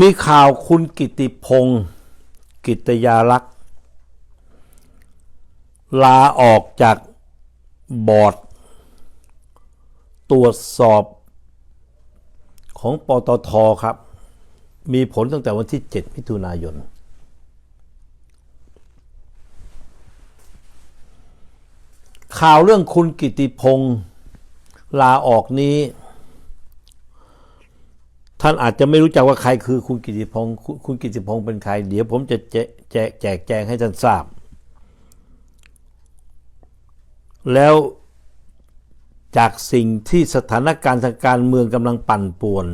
มีข่าวคุณกิติพงศ์กิตยารักษ์ลาออกจากบอร์ด ตรวจสอบของปตทครับ มีผลตั้งแต่วันที่ 7 มิถุนายน ข่าวเรื่องคุณกิติพงศ์ลาออกนี้ ท่านอาจจะไม่รู้จักว่าใครคือคุณกิติพงศ์คุณกิติพงศ์เป็นใคร เดี๋ยวผมจะแจแจกแจกแจงให้ท่านทราบ แล้วจากสิ่งที่สถานการณ์ทางการเมืองกำลังปั่นป่วน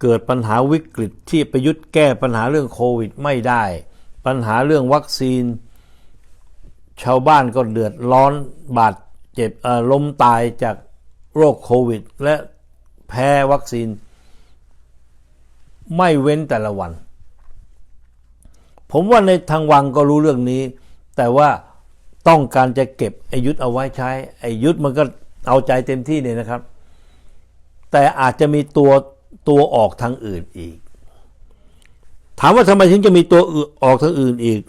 เกิดปัญหาวิกฤตที่ประยุทธ์แก้ปัญหาเรื่องโควิดไม่ได้ ปัญหาเรื่องวัคซีน ชาวบ้านก็เดือดร้อนบาดเจ็บล้มตายจากโรคโควิด และแพ้วัคซีน ไม่เว้นแต่ละวัน ผมว่าในทางวังก็รู้เรื่องนี้ แต่ว่าต้องการจะเก็บไอายุทธเอาไว้ใช้ไอายุทธมันก็เอาใจเต็มที่เนี่ยนะครับ แต่อาจจะมีตัวตัวออกทางอื่นอีก ถามว่าทำไมถึงจะมีตัวอออกทางอื่นอีก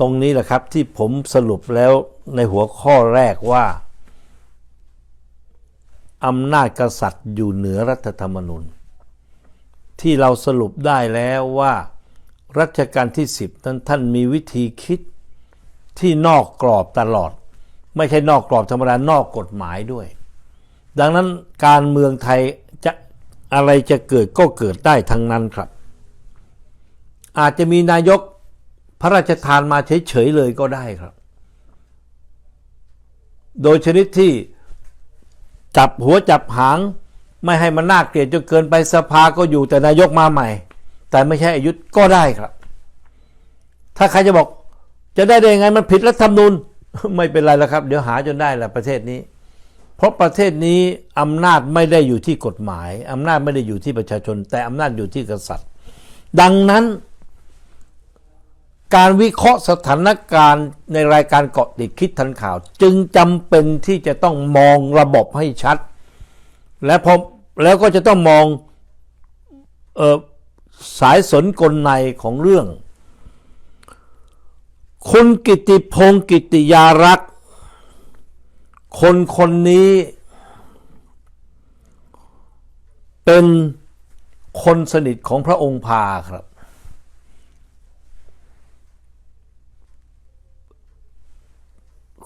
ตรงนี้แหละครับที่ผมสรุปแล้วในหัวข้อแรกว่าอำนาจกษัตริย์อยู่เหนือรัฐธรรมนูญ ที่เราสรุปได้แล้วว่ารัชกาลที่ 10 นั้นท่านมีวิธีคิดที่นอกกรอบตลอด ไม่ใช่นอกกรอบธรรมดานอกกฎหมายด้วย ดังนั้นการเมืองไทยจะอะไรจะเกิดก็เกิดได้ทั้งนั้นครับ อาจจะมีนายกพระราชทานมาเฉยๆเลยก็ได้ครับ โดยชนิดที่จับหัวจับหาง ไม่ให้มันน่าเกลียดจนเกินไปสภาก็อยู่แต่นายกมาใหม่ แต่ไม่ใช่อายุธก็ได้ครับ ถ้าใครจะบอกจะได้ได้ยังไงมันผิดรัฐธรรมนูญไม่เป็นไรแล้วครับ เดี๋ยวหาจนได้แหละประเทศนี้ เพราะประเทศนี้อำนาจไม่ได้อยู่ที่กฎหมาย อำนาจไม่ได้อยู่ที่ประชาชน แต่อำนาจอยู่ที่กษัตริย์ ดังนั้น การวิเคราะห์สถานการณ์ในรายการเกาะติดคิดทันข่าว จึงจำเป็นที่จะต้องมองระบบให้ชัด และพอ แล้วก็จะต้องมองออสายสนกลในของเรื่อง คุณกิติพงศ์กิติยารักษ์คนคนนี้ เป็นคนสนิทของพระองค์พาครับ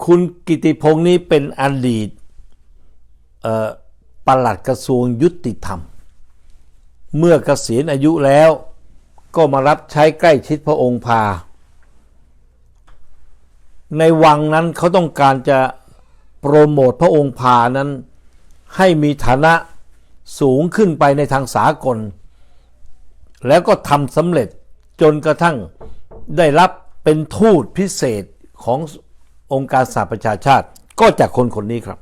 คุณกิติพงศ์นี้เป็นอดีตเอ่อ ปลัดกระทรวงยุติธรรม เมื่อเกษียณอายุแล้วก็มารับใช้ใกล้ชิดพระองค์พา ในวังนั้นเขาต้องการจะโปรโมทพระองค์พานั้น ให้มีฐานะสูงขึ้นไปในทางสากล แล้วก็ทำสำเร็จจนกระทั่งได้รับเป็นทูตพิเศษขององค์การสหประชาชาติก็จากคนคนนี้ครับ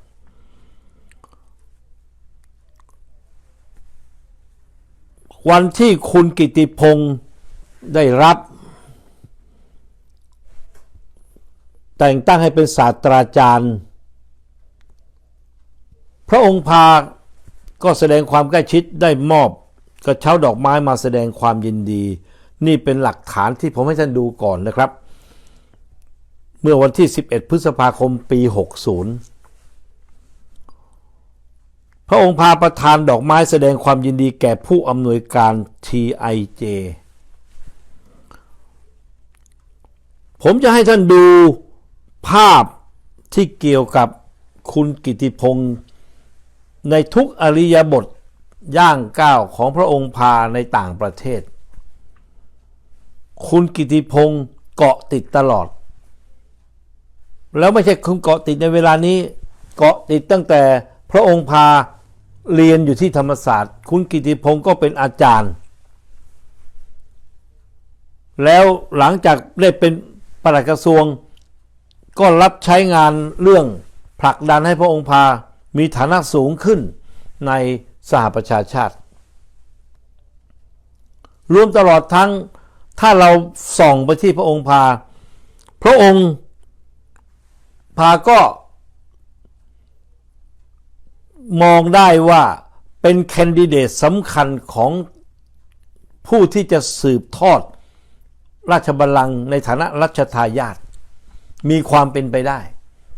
วันที่คุณกิติพงศ์ได้รับ แต่งตั้งให้เป็นศาสตราจารย์ พระองค์พาก็แสดงความใกล้ชิดได้มอบกระเช้าดอกไม้มาแสดงความยินดี นี่เป็นหลักฐานที่ผมให้ท่านดูก่อนนะครับ เมื่อวันที่ 11 พฤษภาคมปี 60 ระองค์พาประทานดอกไม้แสดงความยินดีแก่ผู้อำนวยการ TIJ ผมจะให้ท่านดูภาพที่เกี่ยวกับคุณกิติพงศ์ในทุกอริยบทย่างก้าวของพระองค์พาในต่างประเทศ คุณกิติพงศ์เกาะติดตลอด แล้วไม่ใช่คุณเกาะติดในเวลานี้เกาะติดตั้งแต่พระองค์พา เรียนอยู่ที่ธรรมศาสตร์ คุณกิติพงศ์ก็เป็นอาจารย์ แล้วหลังจากได้เป็นปลัดกระทรวง ก็รับใช้งานเรื่องผลักดันให้พระองค์พา มีฐานะสูงขึ้นในสหประชาชาติ รวมตลอดทั้งถ้าเราส่องไปที่พระองค์พา พระองค์พาก็ มองได้ว่าเป็นแคนดิเดตสำคัญของผู้ที่จะสืบทอดราชบัลลังก์ในฐานะรัชทายาทมีความเป็นไปได้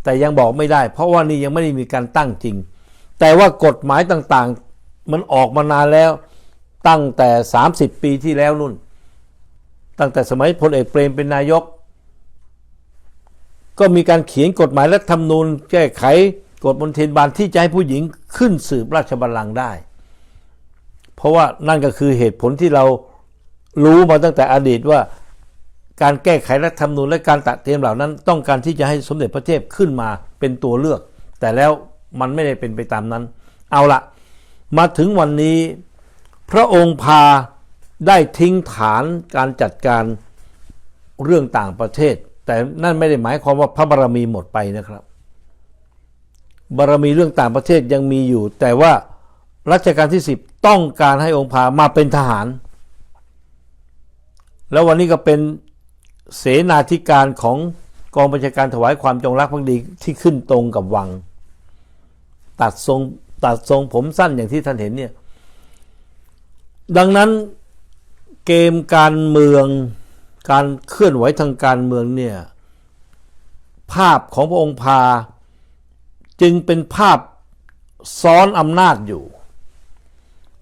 แต่ยังบอกไม่ได้ เพราะว่านี่ยังไม่ได้มีการตั้งจริง แต่ว่ากฎหมายต่างๆ มันออกมานานแล้วตั้งแต่ 30 ปีที่แล้วนุ่น ตั้งแต่สมัยพลเอกเปรมเป็นนายก ก็มีการเขียนกฎหมายและทำนูญแก้ไข กฎมนเทียนบานที่จะให้ผู้หญิงขึ้นสืบราชบัลลังก์ได้ เพราะว่านั่นก็คือเหตุผลที่เรารู้มาตั้งแต่อดีตว่าการแก้ไขรัฐธรรมนูญและการตัดเตรียมเหล่านั้น ต้องการที่จะให้สมเด็จพระเทพขึ้นมาเป็นตัวเลือก แต่แล้วมันไม่ได้เป็นไปตามนั้น เอาละมาถึงวันนี้ พระองค์พาได้ทิ้งฐานการจัดการเรื่องต่างประเทศ แต่นั่นไม่ได้หมายความว่าพระบารมีหมดไปนะครับ บารมีเรื่องต่างประเทศยังมีอยู่ แต่ว่ารัชกาลที่ 10 ต้องการให้องค์พามาเป็นทหาร แล้ววันนี้ก็เป็นเสนาธิการของกองบัญชาการถวายความจงรักภักดีที่ขึ้นตรงกับวัง ตัดทรงตัดทรงผมสั้นอย่างที่ท่านเห็นเนี่ยดังนั้นเกมการเมืองการเคลื่อนไหวทางการเมืองเนี่ยภาพของพระองค์พา จึงเป็นภาพซ้อนอำนาจอยู่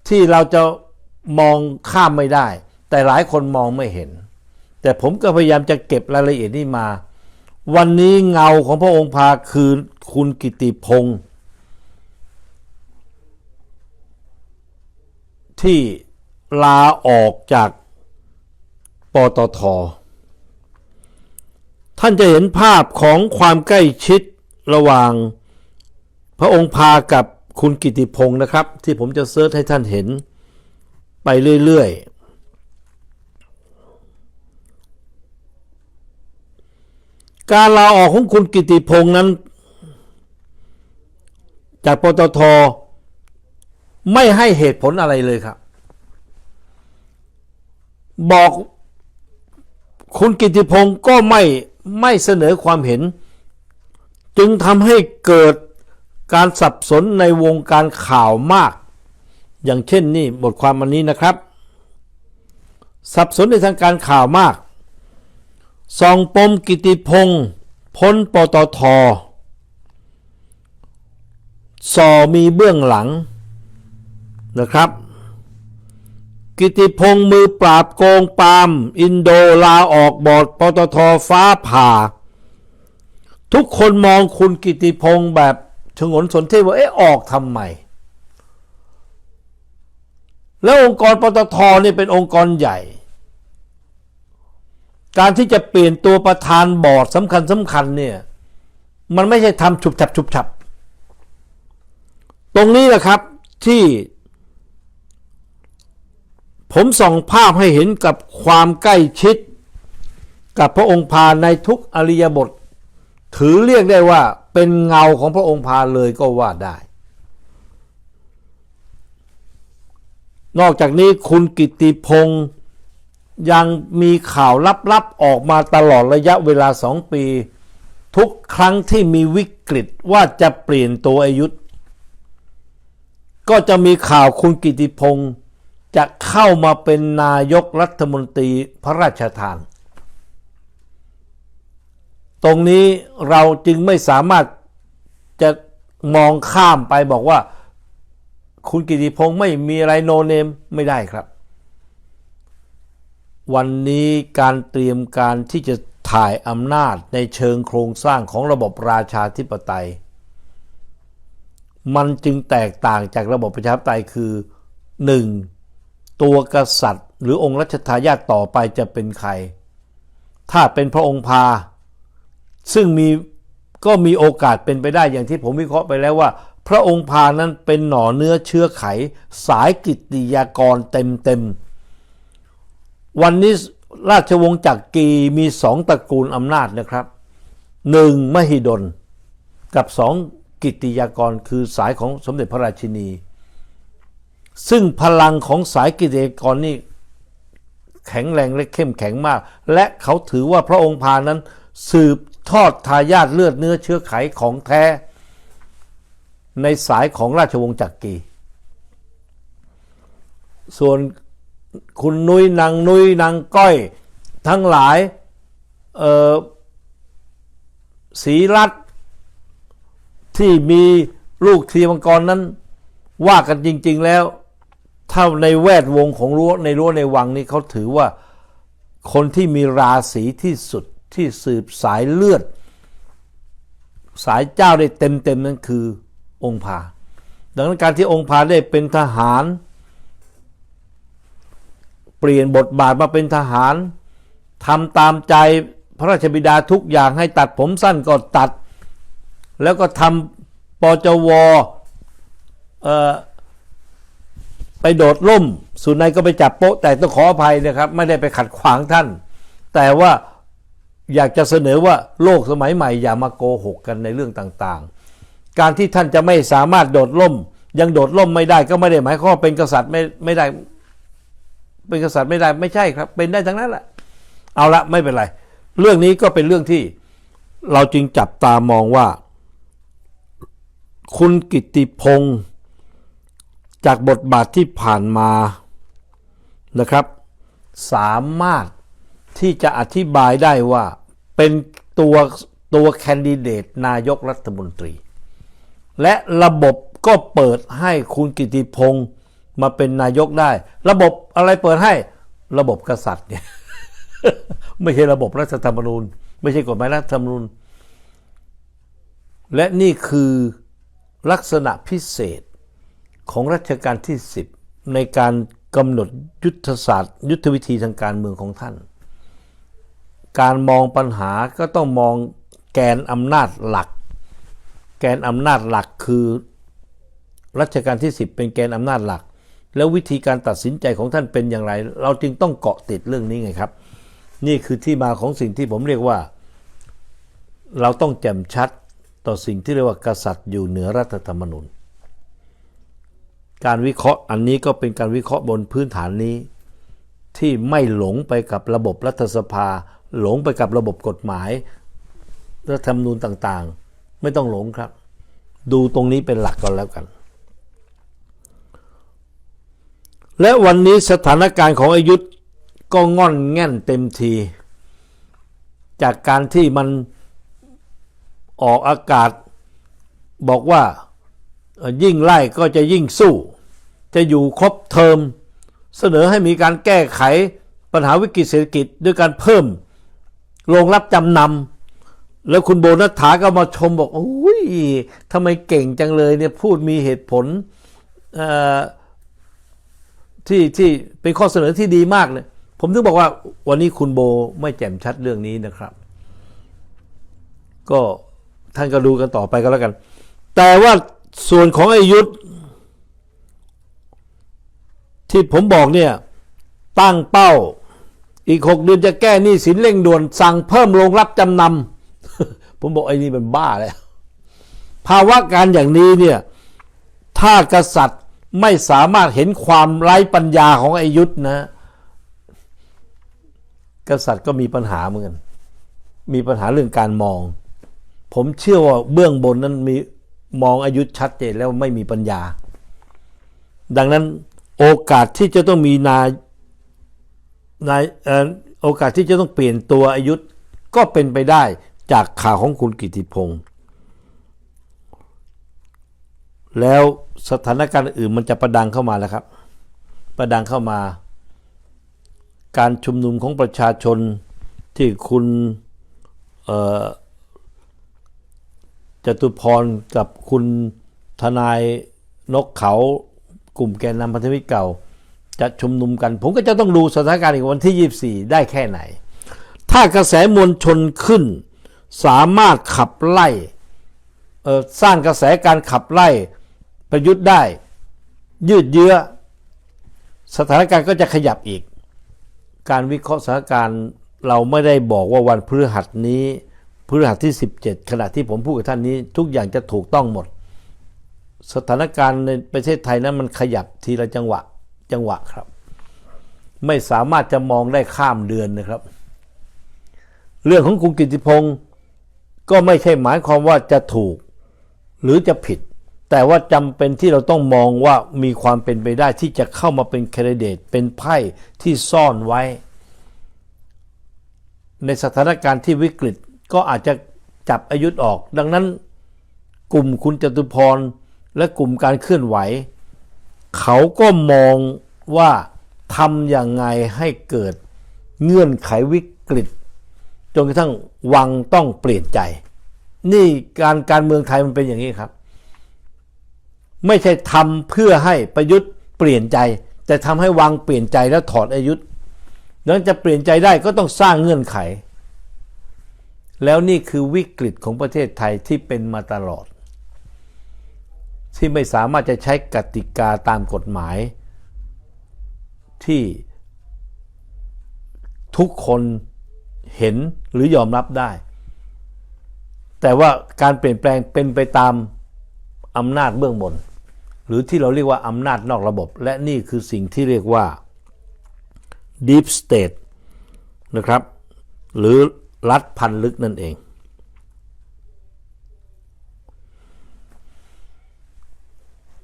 ที่เราจะมองข้ามไม่ได้ แต่หลายคนมองไม่เห็น แต่ผมก็พยายามจะเก็บรายละเอียดนี้มา วันนี้เงาของพระองค์พาคือคุณกิติพงศ์ที่ลาออกจากปตท ท่านจะเห็นภาพของความใกล้ชิดระหว่าง ระองค์พากับคุณกิติพงศ์นะครับ ที่ผมจะเซิร์ชให้ท่านเห็นไปเรื่อยๆ การลาออกของคุณกิติพงศ์นั้น จากปตทไม่ให้เหตุผลอะไรเลยครับ บอกคุณกิติพงศ์ก็ไม่ไม่เสนอความเห็น จึงทำให้เกิด การสับสนในวงการข่าวมาก อย่างเช่นนี่บทความวันนี้นะครับ สับสนในทางการข่าวมากส่องปมกิติพงศ์พ้นปตทสอมีเบื้องหลังนะครับ กิติพงศ์มือปราบโกงปามอินโดลาออกบอร์ดปตทฟ้าผ่า ทุกคนมองคุณกิติพงศ์แบบ ชงนสนเทว่าเอ๊ะออกทำไมแล้วองค์กรปตทเนี่ยเป็นองค์กรใหญ่ การที่จะเปลี่ยนตัวประธานบอร์ดสำคัญสำคัญเนี่ยมันไม่ใช่ทำฉุบฉับฉุบฉับ ตรงนี้แหละครับที่ ผมส่องภาพให้เห็นกับความใกล้ชิด กับพระองค์พาในทุกอริยบท ถือเรียกได้ว่า เป็นเงาของพระองค์พาเลยก็ว่าได้ นอกจากนี้คุณกิติพงศ์ยังมีข่าวลับๆออกมาตลอดระยะเวลาสองปี ทุกครั้งที่มีวิกฤตว่าจะเปลี่ยนตัวอายุธก็จะมีข่าวคุณกิติพงศ์จะเข้ามาเป็นนายกรัฐมนตรีพระราชทาน ตรงนี้เราจึงไม่สามารถจะมองข้ามไปบอกว่า คุณกิติพงศ์ไม่มีอะไรโนเนมไม่ได้ครับ วันนี้การเตรียมการที่จะถ่ายอำนาจในเชิงโครงสร้างของระบบราชาธิปไตย มันจึงแตกต่างจากระบบประชาธิปไตยคือ 1. ตัวกษัตริย์ หรือองค์รัชทายาทต่อไปจะเป็นใคร ถ้าเป็นพระองค์พา ซึ่งมีก็มีโอกาสเป็นไปได้อย่างที่ผมวิเคราะห์ไปแล้วว่า พระองค์พานั้นเป็นหน่อเนื้อเชื้อไข สายกิตติยากรเต็มๆวันนี้ราชวงศ์จักรีมีสองตระกูลอำนาจนะครับหนึ่งมหิดล กับสองกิตติยากรคือสายของสมเด็จพระราชินี ซึ่งพลังของสายกิตติยากรนี่แข็งแรงและเข้มแข็งมาก และเขาถือว่าพระองค์พานั้นสืบ ทอดทายาทเลือดเนื้อเชื้อไขของแท้ ในสายของราชวงศ์จักรีส่วนคุณนุ้ยนางนุ้ยนางก้อย ทั้งหลายศรีรัตน์ที่มีลูกทีมังกรนั้น ว่ากันจริง ๆ แล้วถ้าในแวดวงของรั้วในรั้วในวังนี้เขาถือว่าคนที่มีราศีที่สุด ที่สืบสายเลือด สายเจ้าได้เต็มๆนั่นคือองค์พาดังนั้นการที่องค์พาได้เป็นทหาร เปลี่ยนบทบาทมาเป็นทหารทำตามใจพระราชบิดาทุกอย่างให้ตัดผมสั้นก็ตัด แล้วก็ทำปจวอไปโดดล่ม สุนัยก็ไปจับโป๊ะ แต่ต้องขออภัยนะครับ ไม่ได้ไปขัดขวางท่าน แต่ว่า อยากจะเสนอว่าโลกสมัยใหม่อย่ามาโกหกกันในเรื่องต่างๆ การที่ท่านจะไม่สามารถโดดล่ม ยังโดดล่มไม่ได้ก็ไม่ได้หมายความเป็นกษัตริย์ไม่ไม่ได้ เป็นกษัตริย์ไม่ได้ไม่ใช่ครับ เป็นได้ทั้งนั้นแหละเอาละไม่เป็นไร เรื่องนี้ก็เป็นเรื่องที่เราจึงจับตามองว่า คุณกิติพงศ์จากบทบาทที่ผ่านมานะครับ สามารถ ที่จะอธิบายได้ว่าเป็นตัวตัวแคนดิเดตนายกรัฐมนตรี และระบบก็เปิดให้คุณกิติพงศ์มาเป็นนายกได้ ระบบอะไรเปิดให้ระบบกษัตริย์เนี่ยไม่ใช่ระบบรัฐธรรมนูญ ไม่ใช่กฎหมายรัฐธรรมนูญ และนี่คือลักษณะพิเศษของรัชกาลที่ 10 ในการกำหนดยุทธศาสตร์ ยุทธวิธีทางการเมืองของท่าน การมองปัญหาก็ต้องมองแกนอำนาจหลัก แกนอำนาจหลักคือรัชกาลที่ 10 เป็นแกนอำนาจหลัก แล้ววิธีการตัดสินใจของท่านเป็นอย่างไร เราจึงต้องเกาะติดเรื่องนี้ไงครับ นี่คือที่มาของสิ่งที่ผมเรียกว่า เราต้องแจ่มชัดต่อสิ่งที่เรียกว่ากษัตริย์อยู่เหนือรัฐธรรมนูญการวิเคราะห์อันนี้ก็เป็นการวิเคราะห์บนพื้นฐานนี้ ที่ไม่หลงไปกับระบบรัฐสภา หลงไปกับระบบกฎหมายรัฐธรรมนูญต่างๆ ไม่ต้องหลงครับ ดูตรงนี้เป็นหลักก่อนแล้วกัน และวันนี้สถานการณ์ของอายุธก็ง่อนแง่นเต็มที จากการที่มันออกอากาศบอกว่ายิ่งไล่ก็จะยิ่งสู้ จะอยู่ครบเทอม เสนอให้มีการแก้ไขปัญหาวิกฤตเศรษฐกิจด้วยการเพิ่ม โรงรับจำนำแล้วคุณโบนัฐาก็มาชมบอกโอ้ยทำไมเก่งจังเลยเนี่ยพูดมีเหตุผลที่ที่เป็นข้อเสนอที่ดีมากเลย ผมถึงบอกว่าวันนี้คุณโบไม่แจ่มชัดเรื่องนี้นะครับ ก็ท่านก็ดูกันต่อไปก็แล้วกัน แต่ว่าส่วนของอายุธที่ผมบอกเนี่ยตั้งเป้า อีกหกเดือนจะแก้หนี้สินเร่งด่วน สั่งเพิ่มโรงรับจำนำผมบอกไอ้นี่มันบ้าแล้วภาวะการอย่างนี้เนี่ยถ้ากษัตริย์ไม่สามารถเห็นความไร้ปัญญาของอายุธนะ กษัตริย์ก็มีปัญหาเหมือนกันมีปัญหาเรื่องการมอง ผมเชื่อว่าเบื้องบนนั้นมีมองอายุชัดเจนแล้วไม่มีปัญญา ดังนั้นโอกาสที่จะต้องมีนาย ในโอกาสที่จะต้องเปลี่ยนตัวอายุก็เป็นไปได้จากข่าวของคุณกิติพงศ์แล้วสถานการณ์อื่นมันจะประดังเข้ามาแล้วครับ ประดังเข้ามา การชุมนุมของประชาชนที่คุณจตุพรกับคุณทนายนกเขากลุ่มแกนนำพันธมิตรเก่า จะชุมนุมกัน ผมก็จะต้องดูสถานการณ์อีกวันที่ 24 ได้แค่ไหน ถ้ากระแสมวลชนขึ้น สามารถขับไล่สร้างกระแสการขับไล่ประยุทธ์ได้ ยืดเยื้อ สถานการณ์ก็จะขยับอีก การวิเคราะห์สถานการณ์เราไม่ได้บอกว่าวันพฤหัสนี้พฤหัสที่ 17 ขณะที่ผมพูดกับท่านนี้ ทุกอย่างจะถูกต้องหมด สถานการณ์ในประเทศไทยนั้นมันขยับทีละจังหวะ จังหวะครับ ไม่สามารถจะมองได้ข้ามเดือนนะครับ เรื่องของคุณกิติพงศ์ก็ไม่ใช่หมายความว่าจะถูก หรือจะผิด แต่ว่าจำเป็นที่เราต้องมองว่ามีความเป็นไปได้ที่จะเข้ามาเป็นแคนดิเดตเป็นไพ่ที่ซ่อนไว้ ในสถานการณ์ที่วิกฤตก็อาจจะจับอายุธออก ดังนั้น กลุ่มคุณจตุพรและกลุ่มการเคลื่อนไหว เขาก็มองว่าทำอย่างไงให้เกิดเงื่อนไขวิกฤตจนกระทั่งวังต้องเปลี่ยนใจ นี่การการเมืองไทยมันเป็นอย่างนี้ครับ ไม่ใช่ทำเพื่อให้ประยุทธ์เปลี่ยนใจ แต่ทำให้วังเปลี่ยนใจแล้วถอดอายุธดังนั้นจะเปลี่ยนใจได้ก็ต้องสร้างเงื่อนไข แล้วนี่คือวิกฤตของประเทศไทยที่เป็นมาตลอด ที่ไม่สามารถจะใช้กติกาตามกฎหมาย ที่ทุกคนเห็นหรือยอมรับได้ แต่ว่าการเปลี่ยนแปลงเป็นไปตามอำนาจเบื้องบน หรือที่เราเรียกว่าอำนาจนอกระบบ และนี่คือสิ่งที่เรียกว่า Deep State นะครับ หรือรัฐพันลึกนั่นเอง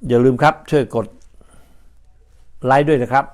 อย่าลืมครับช่วยกดไลค์ด้วยนะครับ